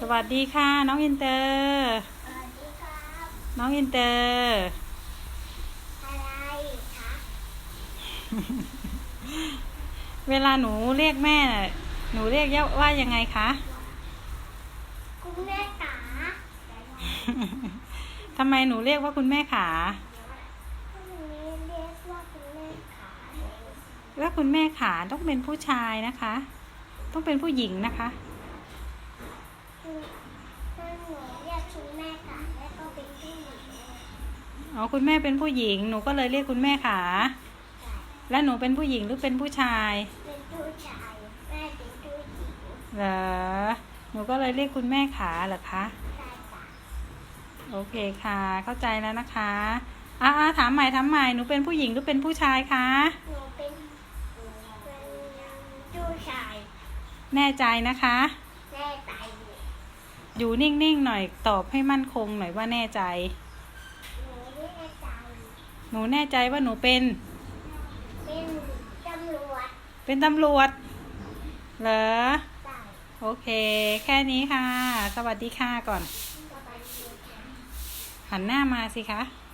สวัสดีค่ะ น้องอินเตอร์สวัสดีครับน้องอินเตอร์อะไรคะเวลาหนูเรียกแม่น่ะหนูเรียกว่ายังไงคะคุณแม่ขาทำไมหนูเรียกว่าคุณแม่ขาคุณนี้เรียกว่าคุณแม่ขาแล้วคุณแม่ขาต้องเป็นผู้ชายนะคะ ต้องเป็นผู้หญิงนะคะ คือถ้าหนูเรี ยกคุณแม่ขาแล้วก็เป็นผู้หญิงอ๋อคุณแม่เป็นผู้หญิง หนูก็เลยเรียกคุณแม่ขา แล้วหนูเป็นผู้หญิงหรือเป็นผู้ชายเป็นผู้ชายแม่เป็นผู้หญิงเหรอหนูก็เลยเรียกคุณแม่ขาเหรอคะได้จ้ะโอเคค่ะ เข้าใจแล้วนะคะอ่าถามใหม่ถามใหม่หนูเป็นผู้หญิงหรือเป็นผู้ชายคะหนูเป็นเป็นผู้ชาย แน่ใจนะคะแม่ตายอยู่ อยู่นิ่งๆหน่อยตอบให้มั่นคงหน่อยว่าแน่ใจหนูไม่แน่ใจ หนูแน่ใจว่าหนูเป็น เป็นตำรวจ เป็นตำรวจ เหรอตายโอเค แค่นี้ค่ะ สวัสดีค่ะก่อนสบายดีค่ะหันหน้ามาสิคะส